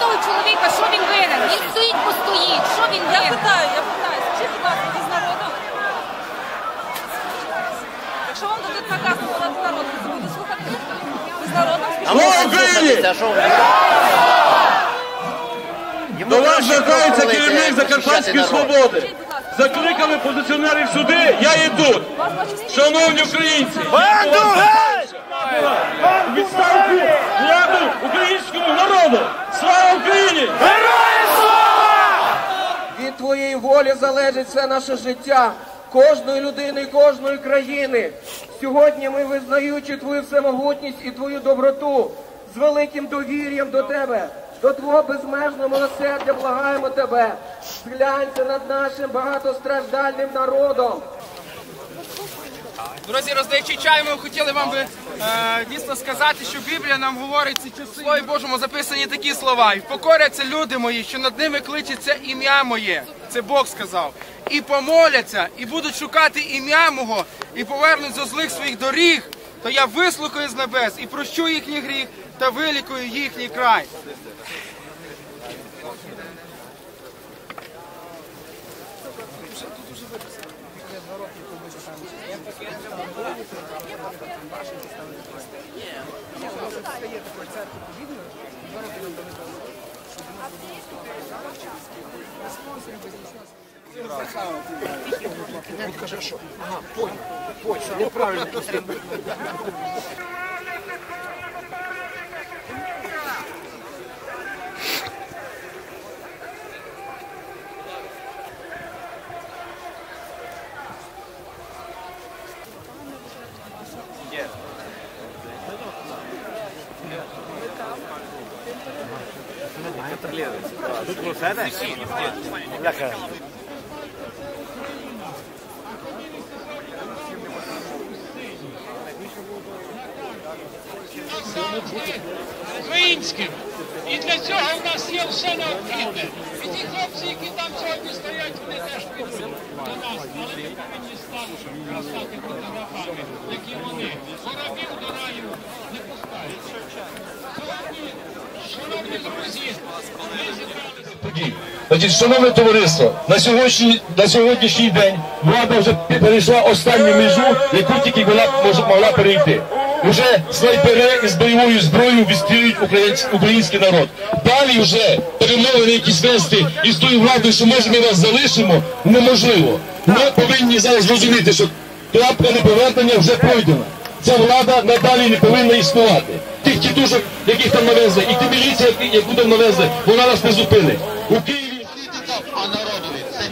того чоловіка, що він винен. Він стоїть, постоїть. Що він Я питаю, я питаю, скажіть, будь ласка, ви з народу? Якщо вам дадуть наказ назвати народ, ви це будете слухати? Ви з народом? Слава Україні! До вас звертається керівник Закарпатської свободи. Закликали позиціонерів сюди, я і тут. Шановні українці! Відставку владу українському народу! Слава Україні! Від твоєї волі залежить все наше життя, кожної людини, і кожної країни. Сьогодні ми, визнаючи твою всемогутність і твою доброту, з великим довір'ям до тебе, до твого безмежного милосердя благаємо тебе. Зглянься над нашим багатостраждальним народом. Друзі, роздаючи чай, ми хотіли вам би е, дійсно сказати, що Біблія нам говорить ці часи. Слові Божому записані такі слова. І покоряться люди мої, що над ними кличеться ім'я моє. Це Бог сказав. І помоляться, і будуть шукати ім'я мого, і повернуться зо злих своїх доріг, то я вислухаю з небес і прощу їхній гріх та вилікую їхній край. Він каже, що ага, понял, понял, неправильно. Українським. І для цього в нас є все необхідне. І ті хлопці, які там сьогодні стоять, вони теж підуть до нас, але ми повинні стати, стати фотографами, які вони. Воробів до раю не пускають. Сьогодні, Значить, шановне товариство, на сьогоднішній, на сьогоднішній день влада вже перейшла останню межу, яку тільки вона може, могла перейти. Уже снайпери із бойовою зброєю відстрілюють український народ. Далі вже перемовини якісь вести із тою владою, що може ми вас залишимо, неможливо. Ми повинні зараз зрозуміти, що крапка неповернення вже пройдена. Ця влада надалі не повинна існувати. Тих тітушок, яких там навезли, і ті міліція, яку там навезли, вона нас не зупинить. У Києві а народові. Це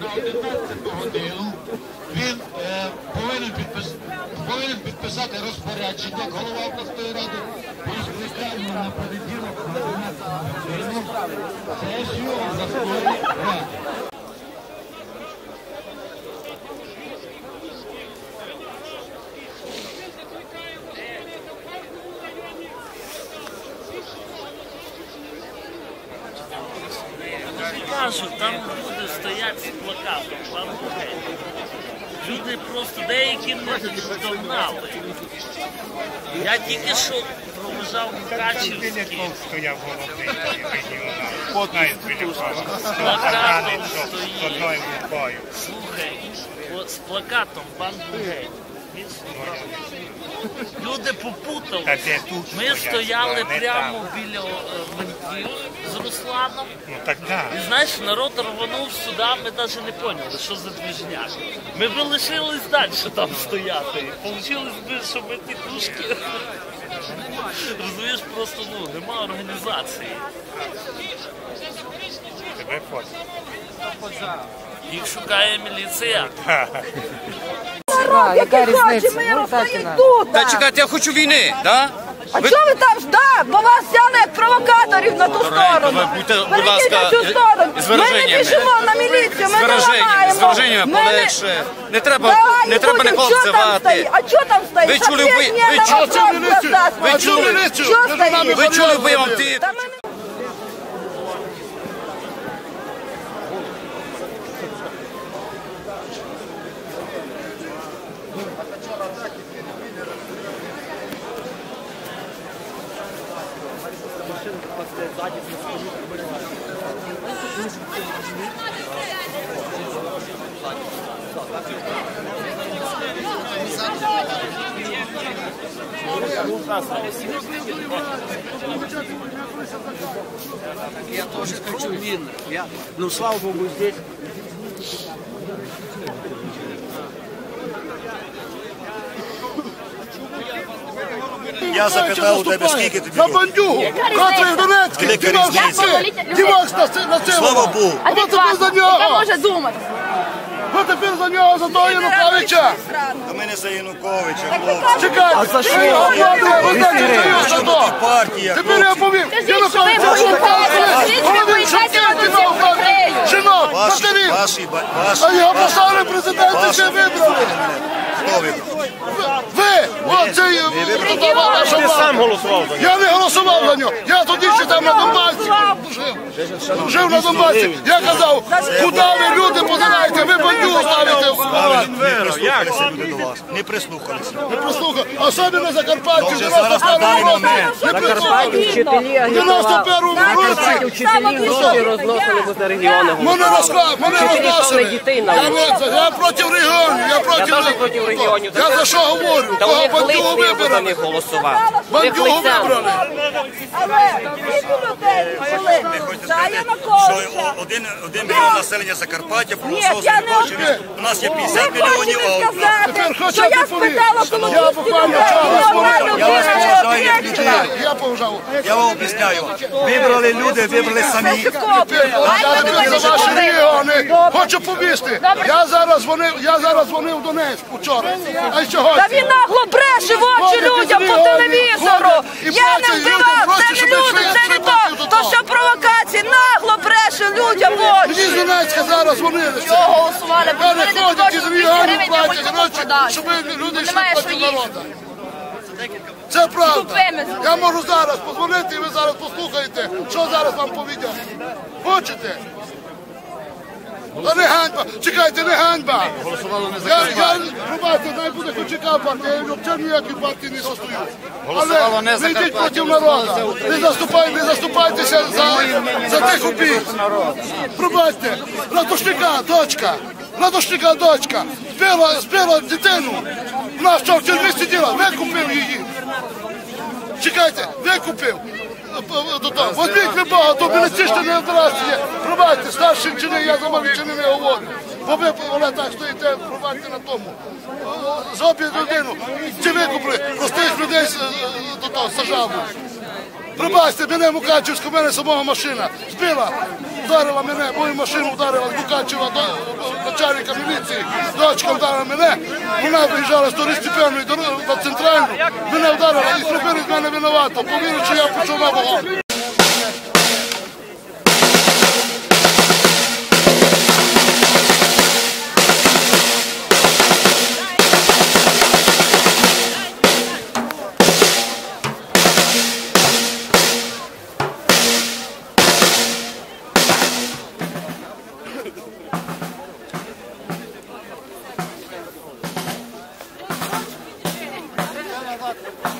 на 11 годину. Він повинен, підпис... повинен підписати розпорядження, голова обласної ради, скликання на понеділок на 11 годину сесію обласної ради. Кажу, там люди стоять з плакатом, там люди. Люди просто деякі не догнали. Я тільки що проважав Мукачівський стояв головний регіонал. біля з плакатом з одною рукою. Слухай, о, з плакатом пан Бугей. Він слухав. Люди попутали. Та де тут Ми стояли не прямо там. біля ментів з Русланом. Ну так так. І знаєш, народ рванув сюди, ми навіть не поняли, що за движняк. Ми б лишились далі там стояти. Получилось би, що ми тітушки. Розумієш, просто ну, нема організації. Тебе фото. Їх шукає міліція. Яка різниця? Ми тут. Та чекайте, я хочу війни, да? А чого ви там жда? Бо вас тягне як провокаторів на ту сторону. ви будьте, будь ласка, на цю сторону. з Ми не вираженнями. біжимо на міліцію, ми не ламаємо. зверження Ми не- полегше. Не треба, Давай, не треба нікого що там взивати. стоїть? А що там стоїть? Ви чули, ви- Ответь ви мені чули на цю вопрос, міліцію? Стас, Ви чули ответь. міліцію? Що стоїть? Ви чули, ви вам ті... Та ми не- Я тоже хочу видно. Я, ну, слава Богу, здесь Я запитав у тебе, скільки тобі За років? бандюгу, котрий Донецький, Велика дівак різниця. на на цілому. Слава Богу. А тепер за нього. може думати? Ви тепер за нього, за того Януковича. А ми не за Януковича, хлопці. Чекайте. А за що? Ви знаєте, за Що що? ти партія, Тепер я хлопці? повім. Скажіть, що ви боїтеся, скажіть, що ви боїтеся на цю ідею. Жінок, Ваші, ваші, ба- ваші. А його поставили президенти, Ваші. ще вибрали. Хто вибрав? Оцей, Ти сам голосував за нього. Я не голосував за нього. Я тоді ще там на Донбасі жив. Жив на Донбасі. Я казав, куди ви люди позираєте, ви бандюгу ставите. Не прислухалися люди до вас. Не прислухалися. Особливо Закарпаття в Вже зараз на 91 даний році. Не прислухалися. В 91 році. розносили возле регіони. Мене розносили. Я, проти регіонів, я проти... Я регіонів. Я за що говорю? Кого бандюгу лиці за вибрали? них голосував. Бандюгу вибрали. Але скільки людей були за Януковича? один, один мільйон населення Закарпаття проголосував за не Януковича. У нас є 50 мільйонів, а от сказати, Тепер хоча я спитала коло Я буквально вас поважаю як людей. Я поважав. Я вам об'ясняю. Вибрали люди, вибрали самі. Я тепер за ваші регіони хочу повісти. Я зараз дзвонив, я зараз дзвонив в Донецьк вчора. А сьогодні. Та він нагло бреше в очі людям по телевізору. Я не вбивав, це не люди, це не то. То що провокації, нагло бреше людям в Мені з. Донецька зараз дзвонили. Чого голосували? Бо Вони вони не хочуть із 200 гривень, хочуть гроші, подати. щоб люди йшли Немає проти їсти. народу. Це правда. Тупими зробили. Я можу зараз подзвонити і ви зараз послухаєте, що зараз вам повідять. Хочете? Та не ганьба. Чекайте, не ганьба. Я, я, пробачте, дай буде хоч яка партія, я взагалі ніякої партії не состою. Але не йдіть проти народу. Не заступайте, не заступайтеся за, за тих убійць. Пробачте, Радушника, дочка, Радушника, дочка, збила, збила дитину. Вона що в тюрмі сиділа, викупив її. Чекайте, викупив. Возьміть ви багато, то не операція. Пробачте, старші чини, я за малі чини не говорю. Бо ви вона так стоїте, пробачте на тому. Зробіть людину. Чи викупли, простих людей сажав. Пробачте, мене Мукачівську, в мене самого машина. Збила, вдарила мене, мою машину вдарила з до начальника міліції. Дочка вдарила мене. Вона виїжджала з Тористіпенної до, центральну. Мене вдарила і зробили з мене винувато. Повірю, що я пішов на вогонь. Obrigado.